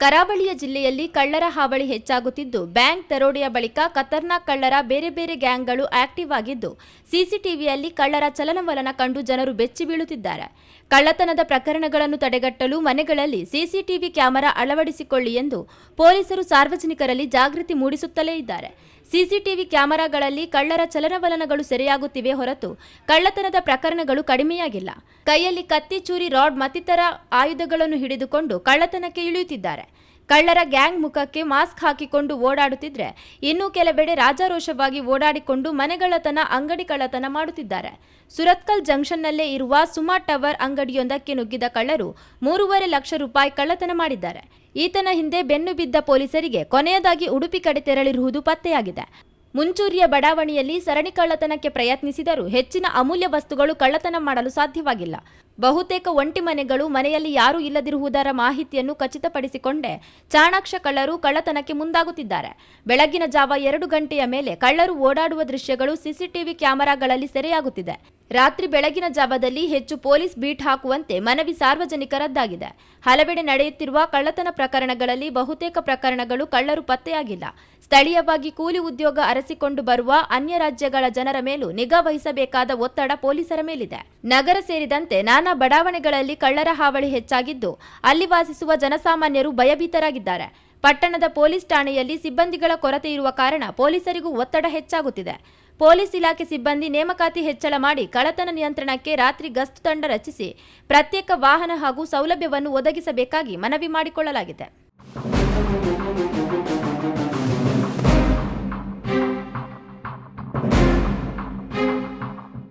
ಕರಾವಳಿಯ ಜಿಲ್ಲೆಯಲ್ಲಿ ಕಳ್ಳರ ಹಾವಳಿ ಹೆಚ್ಚಾಗುತ್ತಿದ್ದು, ಬ್ಯಾಂಕ್ ದರೋಡೆಯ ಬಳಿಕ ಖತರ್ನಾಕ್ ಕಳ್ಳರ ಬೇರೆ ಬೇರೆ ಗ್ಯಾಂಗ್ಗಳು ಆಕ್ಟಿವ್ ಆಗಿದ್ದು, ಸಿಸಿಟಿವಿಯಲ್ಲಿ ಕಳ್ಳರ ಚಲನವಲನ ಕಂಡು ಜನರು ಬೆಚ್ಚಿ ಬೀಳುತ್ತಿದ್ದಾರೆ. ಕಳ್ಳತನದ ಪ್ರಕರಣಗಳನ್ನು ತಡೆಗಟ್ಟಲು ಮನೆಗಳಲ್ಲಿ ಸಿಸಿಟಿವಿ ಕ್ಯಾಮೆರಾ ಅಳವಡಿಸಿಕೊಳ್ಳಿ ಎಂದು ಪೊಲೀಸರು ಸಾರ್ವಜನಿಕರಲ್ಲಿ ಜಾಗೃತಿ ಮೂಡಿಸುತ್ತಲೇ ಇದ್ದಾರೆ. ಸಿಸಿಟಿವಿ ಕ್ಯಾಮೆರಾಗಳಲ್ಲಿ ಕಳ್ಳರ ಚಲನವಲನಗಳು ಸೆರೆಯಾಗುತ್ತಿವೆ ಹೊರತು ಕಳ್ಳತನದ ಪ್ರಕರಣಗಳು ಕಡಿಮೆಯಾಗಿಲ್ಲ. ಕೈಯಲ್ಲಿ ಕತ್ತಿ, ಚೂರಿ, ರಾಡ್ ಮತ್ತಿತರ ಆಯುಧಗಳನ್ನು ಹಿಡಿದುಕೊಂಡು ಕಳ್ಳತನಕ್ಕೆ ಇಳಿಯುತ್ತಿದ್ದಾರೆ. ಕಳ್ಳರ ಗ್ಯಾಂಗ್ ಮುಖಕ್ಕೆ ಮಾಸ್ಕ್ ಹಾಕಿಕೊಂಡು ಓಡಾಡುತ್ತಿದ್ರೆ ಇನ್ನು ಕೆಲವೆಡೆ ರಾಜಾರೋಷವಾಗಿ ಓಡಾಡಿಕೊಂಡು ಮನೆಗಳತನ ಅಂಗಡಿ ಕಳ್ಳತನ ಮಾಡುತ್ತಿದ್ದಾರೆ. ಸುರತ್ಕಲ್ ಜಂಕ್ಷನ್ನಲ್ಲೇ ಇರುವ ಸುಮಾ ಟವರ್ ಅಂಗಡಿಯೊಂದಕ್ಕೆ ನುಗ್ಗಿದ ಕಳ್ಳರು ಮೂರುವರೆ ಲಕ್ಷ ರೂಪಾಯಿ ಕಳ್ಳತನ ಮಾಡಿದ್ದಾರೆ. ಈತನ ಹಿಂದೆ ಬೆನ್ನು ಬಿದ್ದ ಪೊಲೀಸರಿಗೆ ಕೊನೆಯದಾಗಿ ಉಡುಪಿ ಕಡೆ ತೆರಳಿರುವುದು ಪತ್ತೆಯಾಗಿದೆ. ಮುಂಚೂರಿಯ ಬಡಾವಣೆಯಲ್ಲಿ ಸರಣಿ ಕಳ್ಳತನಕ್ಕೆ ಪ್ರಯತ್ನಿಸಿದರೂ ಹೆಚ್ಚಿನ ಅಮೂಲ್ಯ ವಸ್ತುಗಳು ಕಳ್ಳತನ ಮಾಡಲು ಸಾಧ್ಯವಾಗಿಲ್ಲ. ಬಹುತೇಕ ಒಂಟಿ ಮನೆಗಳು ಮನೆಯಲ್ಲಿ ಯಾರೂ ಇಲ್ಲದಿರುವುದರ ಮಾಹಿತಿಯನ್ನು ಖಚಿತಪಡಿಸಿಕೊಂಡೇ. ಚಾಣಾಕ್ಷ ಕಳ್ಳರು ಕಳ್ಳತನಕ್ಕೆ ಮುಂದಾಗುತ್ತಿದ್ದಾರೆ. ಬೆಳಗಿನ ಜಾವ ಎರಡು ಗಂಟೆಯ ಮೇಲೆ ಕಳ್ಳರು ಓಡಾಡುವ ದೃಶ್ಯಗಳು ಸಿಸಿಟಿವಿ ಕ್ಯಾಮೆರಾಗಳಲ್ಲಿ ಸೆರೆಯಾಗುತ್ತಿದೆ. ರಾತ್ರಿ ಬೆಳಗಿನ ಜಾವದಲ್ಲಿ ಹೆಚ್ಚು ಪೊಲೀಸ್ ಬೀಟ್ ಹಾಕುವಂತೆ ಮನವಿ ಸಾರ್ವಜನಿಕರದ್ದಾಗಿದೆ ಹಲವೆಡೆ ನಡೆಯುತ್ತಿರುವ ಕಳ್ಳತನ ಪ್ರಕರಣಗಳಲ್ಲಿ ಬಹುತೇಕ ಪ್ರಕರಣಗಳು ಕಳ್ಳರು ಪತ್ತೆಯಾಗಿಲ್ಲ. ಸ್ಥಳೀಯವಾಗಿ ಕೂಲಿ ಉದ್ಯೋಗ ಅರಸಿಕೊಂಡು ಬರುವ ಅನ್ಯ ರಾಜ್ಯಗಳ ಜನರ ಮೇಲೂ ನಿಗಾ ವಹಿಸಬೇಕಾದ ಒತ್ತಡ ಪೊಲೀಸರ ಮೇಲಿದೆ. ನಗರ ಸೇರಿದಂತೆ ನಾನಾ ಬಡಾವಣೆಗಳಲ್ಲಿ ಕಳ್ಳರ ಹಾವಳಿ ಹೆಚ್ಚಾಗಿದ್ದು ಅಲ್ಲಿ ವಾಸಿಸುವ ಜನಸಾಮಾನ್ಯರು ಭಯಭೀತರಾಗಿದ್ದಾರೆ. ಪಟ್ಟಣದ ಪೊಲೀಸ್ ಠಾಣೆಯಲ್ಲಿ ಸಿಬ್ಬಂದಿಗಳ ಕೊರತೆ ಇರುವ ಕಾರಣ ಪೊಲೀಸರಿಗೂ ಒತ್ತಡ ಹೆಚ್ಚಾಗುತ್ತಿದೆ. ಪೊಲೀಸ್ ಇಲಾಖೆ ಸಿಬ್ಬಂದಿ ನೇಮಕಾತಿ ಹೆಚ್ಚಳ ಮಾಡಿ ಕಳತನ ನಿಯಂತ್ರಣಕ್ಕೆ ರಾತ್ರಿ ಗಸ್ತು ತಂಡ ರಚಿಸಿ ಪ್ರತ್ಯೇಕ ವಾಹನ ಹಾಗೂ ಸೌಲಭ್ಯವನ್ನು ಒದಗಿಸಬೇಕಾಗಿ ಮನವಿ ಮಾಡಿಕೊಳ್ಳಲಾಗಿದೆ.